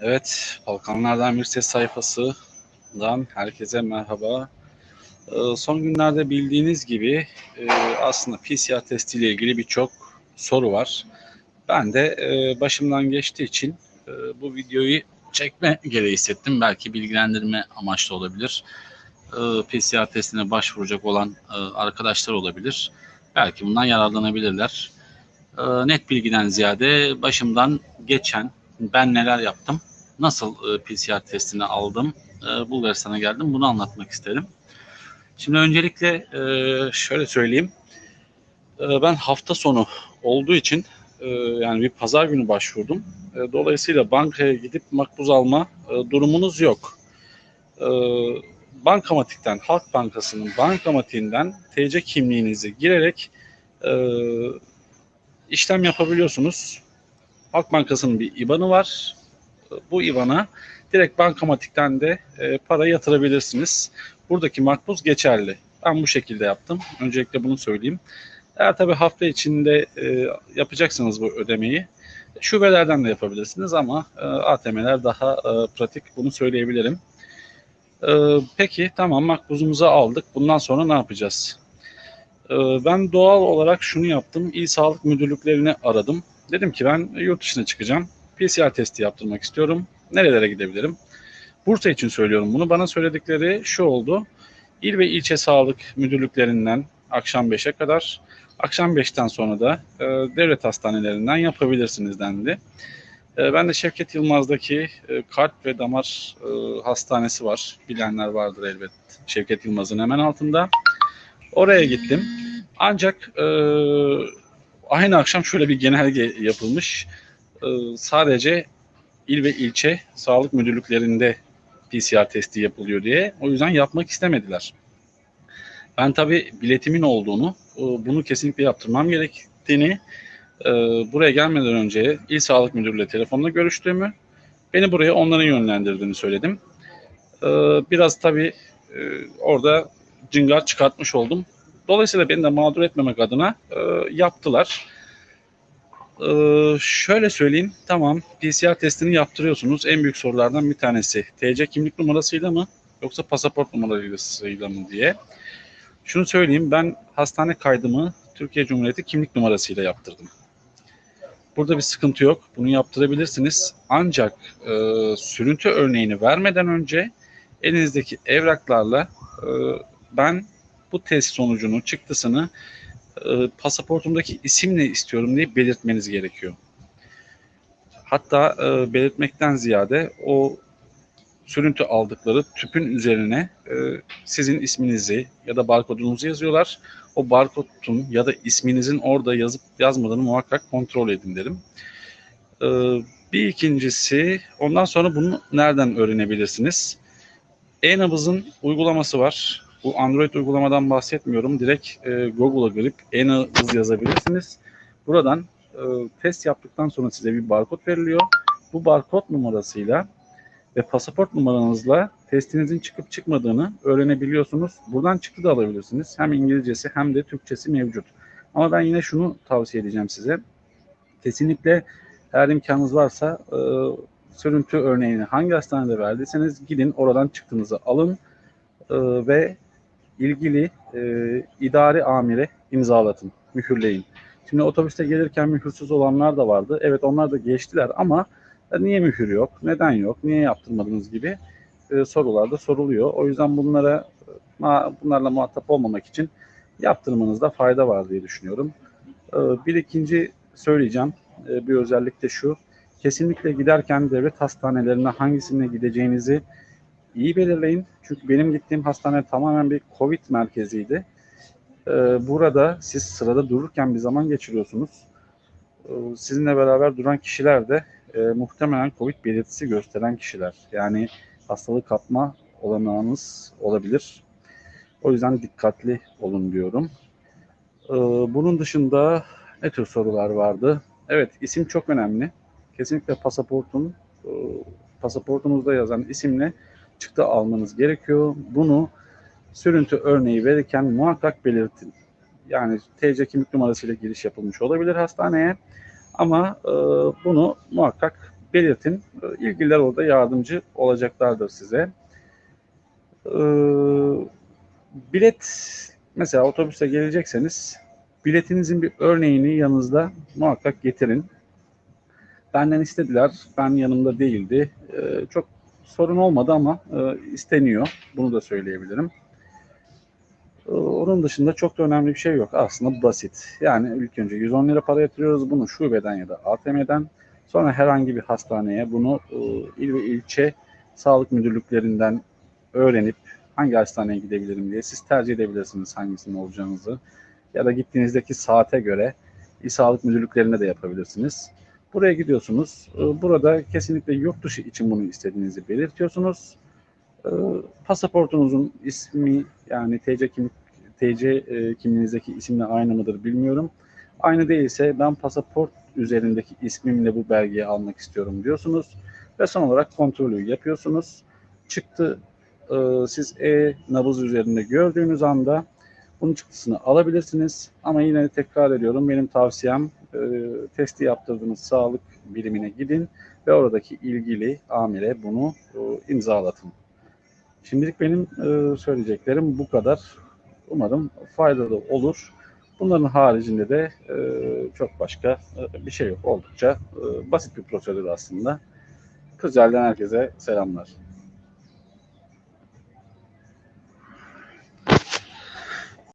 Evet, Balkanlardan bir ses sayfasından herkese merhaba. Ee, son günlerde bildiğiniz gibi e, aslında PCR testiyle ilgili birçok soru var. Ben de e, başımdan geçtiği için e, bu videoyu çekme gereği hissettim. Belki bilgilendirme amaçlı olabilir. E, PCR testine başvuracak olan arkadaşlar olabilir. Belki bundan yararlanabilirler. Net bilgiden ziyade başımdan geçen ben neler yaptım, nasıl e, PCR testini aldım, e, Bulgaristan'a geldim bunu anlatmak isterim. Şimdi öncelikle e, şöyle söyleyeyim. Ben hafta sonu olduğu için yani bir pazar günü başvurdum. Dolayısıyla bankaya gidip makbuz alma durumunuz yok. Bankamatikten, Halk Bankası'nın bankamatiğinden TC kimliğinizi girerek işlem yapabiliyorsunuz. Halk Bankası'nın bir IBAN'ı var. Bu IBAN'a direkt bankamatikten de e, para yatırabilirsiniz. Buradaki makbuz geçerli. Ben bu şekilde yaptım. Öncelikle bunu söyleyeyim. Eğer tabii hafta içinde e, yapacaksanız bu ödemeyi şubelerden de yapabilirsiniz ama e, ATM'ler daha e, pratik bunu söyleyebilirim. E, peki tamam makbuzumuzu aldık. Bundan sonra ne yapacağız? Ben doğal olarak şunu yaptım. İl Sağlık Müdürlüklerini aradım. Dedim ki ben yurt dışına çıkacağım. PCR testi yaptırmak istiyorum. Nerelere gidebilirim? Bursa için söylüyorum bunu. Bana söyledikleri şu oldu. İl ve ilçe sağlık müdürlüklerinden akşam 5'e kadar, akşam 5'ten sonra da e, devlet hastanelerinden yapabilirsiniz dendi. E, ben de Şevket Yılmaz'daki e, kalp ve damar e, hastanesi var. Bilenler vardır elbet. Şevket Yılmaz'ın hemen altında. Oraya gittim. Ancak e, aynı akşam şöyle bir genelge yapılmış. E, sadece il ve ilçe sağlık müdürlüklerinde PCR testi yapılıyor diye. O yüzden yapmak istemediler. Ben tabii biletimin olduğunu, e, bunu kesinlikle yaptırmam gerektiğini, e, buraya gelmeden önce il sağlık müdürüyle telefonla görüştüğümü, beni buraya onların yönlendirdiğini söyledim. E, biraz tabii orada cıngar çıkartmış oldum. Dolayısıyla beni de mağdur etmemek adına yaptılar. Ee, şöyle söyleyeyim. Tamam PCR testini yaptırıyorsunuz. En büyük sorulardan bir tanesi. TC kimlik numarasıyla mı yoksa pasaport numarasıyla mı diye. Şunu söyleyeyim. Ben hastane kaydımı Türkiye Cumhuriyeti kimlik numarasıyla yaptırdım. Burada bir sıkıntı yok. Bunu yaptırabilirsiniz. Ancak e, sürüntü örneğini vermeden önce elinizdeki evraklarla e, ben bu test sonucunu, çıktısını e, pasaportumdaki isimle istiyorum diye belirtmeniz gerekiyor. Hatta e, belirtmekten ziyade o sürüntü aldıkları tüpün üzerine e, sizin isminizi ya da barkodunuzu yazıyorlar. O barkodun ya da isminizin orada yazıp yazmadığını muhakkak kontrol edin derim. E, bir ikincisi ondan sonra bunu nereden öğrenebilirsiniz? E-nabızın uygulaması var. Bu Android uygulamadan bahsetmiyorum. Direkt e, Google'a girip en hız yazabilirsiniz. Buradan e, test yaptıktan sonra size bir barkod veriliyor. Bu barkod numarasıyla ve pasaport numaranızla testinizin çıkıp çıkmadığını öğrenebiliyorsunuz. Buradan çıktı da alabilirsiniz. Hem İngilizcesi hem de Türkçesi mevcut. Ama ben yine şunu tavsiye edeceğim size. Kesinlikle eğer imkanınız varsa e, sürüntü örneğini hangi hastanede verdiyseniz gidin oradan çıktığınızı alın e, ve ilgili e, idari amire imzalatın, mühürleyin. Şimdi otobüste gelirken mühürsüz olanlar da vardı. Evet onlar da geçtiler ama niye mühür yok, neden yok, niye yaptırmadınız gibi e, sorular da soruluyor. O yüzden bunlara bunlarla muhatap olmamak için yaptırmanızda fayda var diye düşünüyorum. E, bir ikinci söyleyeceğim e, bir özellik de şu. Kesinlikle giderken devlet hastanelerine hangisine gideceğinizi iyi belirleyin. Çünkü benim gittiğim hastane tamamen bir Covid merkeziydi. Ee, burada siz sırada dururken bir zaman geçiriyorsunuz. Ee, sizinle beraber duran kişiler de e, muhtemelen Covid belirtisi gösteren kişiler. Yani hastalık kapma olanağınız olabilir. O yüzden dikkatli olun diyorum. Ee, bunun dışında ne tür sorular vardı? Evet isim çok önemli. Kesinlikle pasaportun e, pasaportunuzda yazan isimle çıktı almanız gerekiyor. Bunu sürüntü örneği verirken muhakkak belirtin. Yani TC kimlik numarasıyla giriş yapılmış olabilir hastaneye ama e, bunu muhakkak belirtin. E, İlgililer orada yardımcı olacaklardır size. E, bilet mesela otobüse gelecekseniz biletinizin bir örneğini yanınızda muhakkak getirin. Benden istediler. Ben yanımda değildi. E, çok sorun olmadı ama e, isteniyor. Bunu da söyleyebilirim. E, Onun dışında çok da önemli bir şey yok. Aslında basit. Yani ilk önce 110 lira para yatırıyoruz. Bunu şubeden ya da ATM'den. Sonra herhangi bir hastaneye bunu e, il ve ilçe sağlık müdürlüklerinden öğrenip hangi hastaneye gidebilirim diye siz tercih edebilirsiniz hangisinin olacağınızı. Ya da gittiğinizdeki saate göre il sağlık müdürlüklerine de yapabilirsiniz. Buraya gidiyorsunuz. E, Burada kesinlikle yurt dışı için bunu istediğinizi belirtiyorsunuz. E, Pasaportunuzun ismi yani TC kimlik TC e, kimliğinizdeki isimle aynı mıdır bilmiyorum. Aynı değilse ben pasaport üzerindeki ismimle bu belgeyi almak istiyorum diyorsunuz. Ve son olarak kontrolü yapıyorsunuz. Çıktı e, siz e-nabız üzerinde gördüğünüz anda bunun çıktısını alabilirsiniz. Ama yine tekrar ediyorum benim tavsiyem e, testi yaptırdığınız sağlık birimine gidin ve oradaki ilgili amire bunu e, imzalatın. Şimdilik benim e, söyleyeceklerim bu kadar. Umarım faydalı olur. Bunların haricinde de çok başka bir şey yok. Oldukça basit bir prosedür aslında. Kızılderiden herkese selamlar.